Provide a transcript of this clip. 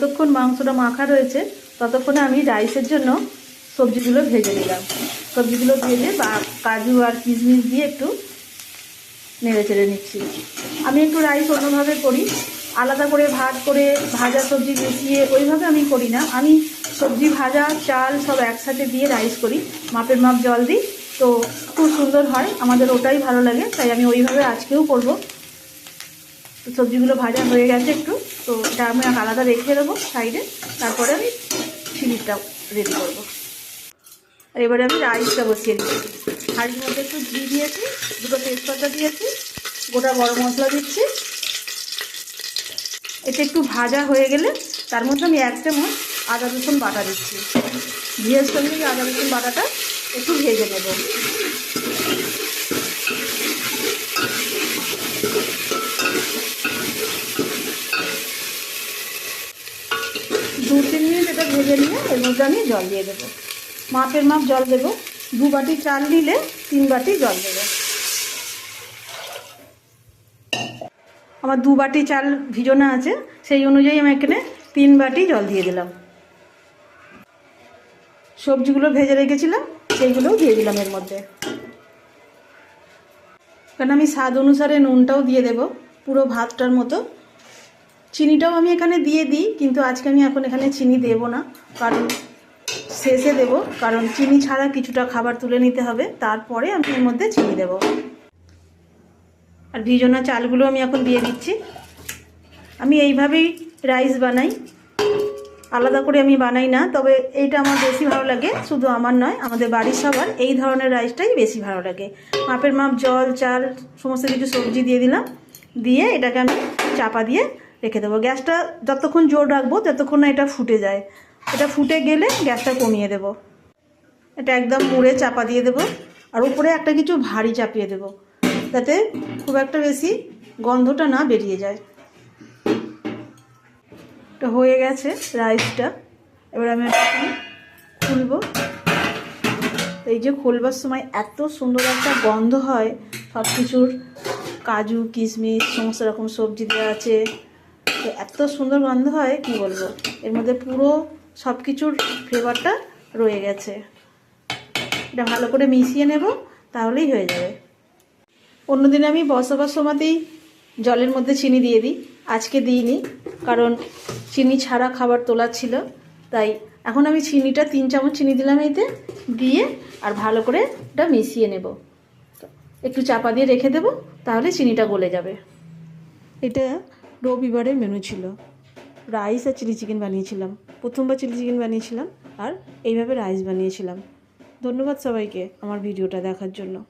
যতক্ষণ মাংসটা মাখা রয়েছে, ততক্ষণে আমি রাইসের জন্য সবজিগুলো ভেজে নিলাম। সবজিগুলো ভেজে বা কাজু আর কিশমিশ দিয়ে একটু নেড়ে চেড়ে নিচ্ছি। আমি একটু রাইস অন্যভাবে করি। আলাদা করে ভাত করে ভাজা সবজি মিশিয়ে ওইভাবে আমি করি না। আমি সবজি ভাজা, চাল সব একসাথে দিয়ে রাইস করি। মাপের মাপ জল দিই তো খুব সুন্দর হয়। আমাদের ওটাই ভালো লাগে। তাই আমি ওইভাবে আজকেও করব। তো সবজিগুলো ভাজা হয়ে গেছে একটু, তো এটা আমি আলাদা রেখে দেবো সাইডে, তারপরে আমি খিরিটা রেডি করব। আর এবারে আমি রাইসটা বসিয়ে দিচ্ছি। হাঁড়ির মধ্যে একটু ঘি দিয়েছি, দুটো তেজপাতা দিয়েছি, গোটা গরম মশলা দিচ্ছি। এটা একটু ভাজা হয়ে গেলে তার মধ্যে আমি এক চামচ আদা রসুন বাটা দিচ্ছি। ঘিয়ের সঙ্গে আদা রসুন বাটাটা একটু ভেজে নেব। দু তিন মিনিট এটা ভেজে নিয়ে এর মধ্যে আমি জল দিয়ে দেবো। মাপের মাপ জল দেবো। দু বাটি চাল নিলে তিন বাটি জল দেবো। আমার দু বাটি চাল ভিজোনা আছে, সেই অনুযায়ী আমি এখানে তিন বাটি জল দিয়ে দিলাম। সবজিগুলো ভেজে রেখেছিলাম, সেইগুলোও দিয়ে দিলাম এর মধ্যে। কারণ আমি স্বাদ অনুসারে নুনটাও দিয়ে দেব, পুরো ভাতটার মতো। চিনিটাও আমি এখানে দিয়ে দিই, কিন্তু আজকে আমি এখন এখানে চিনি দেব না, কারণ শেষে দেব, কারণ চিনি ছাড়া কিছুটা খাবার তুলে নিতে হবে, তারপরে আমি এর মধ্যে চিনি দেব। আর ভিজোনা চালগুলো আমি এখন দিয়ে দিচ্ছি। আমি এইভাবেই রাইস বানাই। আলাদা করে আমি বানাই না, তবে এইটা আমার বেশি ভালো লাগে, শুধু আমার নয়, আমাদের বাড়ির সবার এই ধরনের রাইসটাই বেশি ভালো লাগে। মাপের মাপ, জল, চাল, সমস্ত কিছু সবজি দিয়ে দিলাম, দিয়ে এটাকে আমি চাপা দিয়ে রেখে দেবো। গ্যাসটা যতক্ষণ জোর রাখব ততক্ষণ না এটা ফুটে যায়। এটা ফুটে গেলে গ্যাসটা কমিয়ে দেব। এটা একদম মুড়ে চাপা দিয়ে দেবো। আর উপরে একটা কিছু ভারী চাপিয়ে দেবো। যাতে খুব একটা বেশি গন্ধটা না বেরিয়ে যায়। এটা হয়ে গেছে রাইসটা। এবার আমি খুলবো। এই যে খোলবার সময় এত সুন্দর একটা গন্ধ হয়। সব কিছুর কাজু, কিশমিশ, সমস্ত রকম সবজি দেওয়া আছে। এত সুন্দর গন্ধ হয়, কি বলব? এর মধ্যে পুরো সব কিছুর ফ্লেভারটা রয়ে গেছে। এটা ভালো করে মিশিয়ে নেব, তাহলেই হয়ে যাবে। অন্যদিন আমি বসবাস সময়তেই জলের মধ্যে চিনি দিয়ে দিই। আজকে দিইনি, কারণ চিনি ছাড়া খাবার তোলার ছিল। তাই এখন আমি চিনিটা তিন চামচ চিনি দিলাম এতে, দিয়ে আর ভালো করে এটা মিশিয়ে নেব। একটু চাপা দিয়ে রেখে দেবো, তাহলে চিনিটা গলে যাবে। এটা রবিবারের মেনু ছিল। রাইস আর চিলি চিকেন বানিয়েছিলাম। প্রথমবার চিলি চিকেন বানিয়েছিলাম আর এইভাবে রাইস বানিয়েছিলাম। ধন্যবাদ সবাইকে আমার ভিডিওটা দেখার জন্য।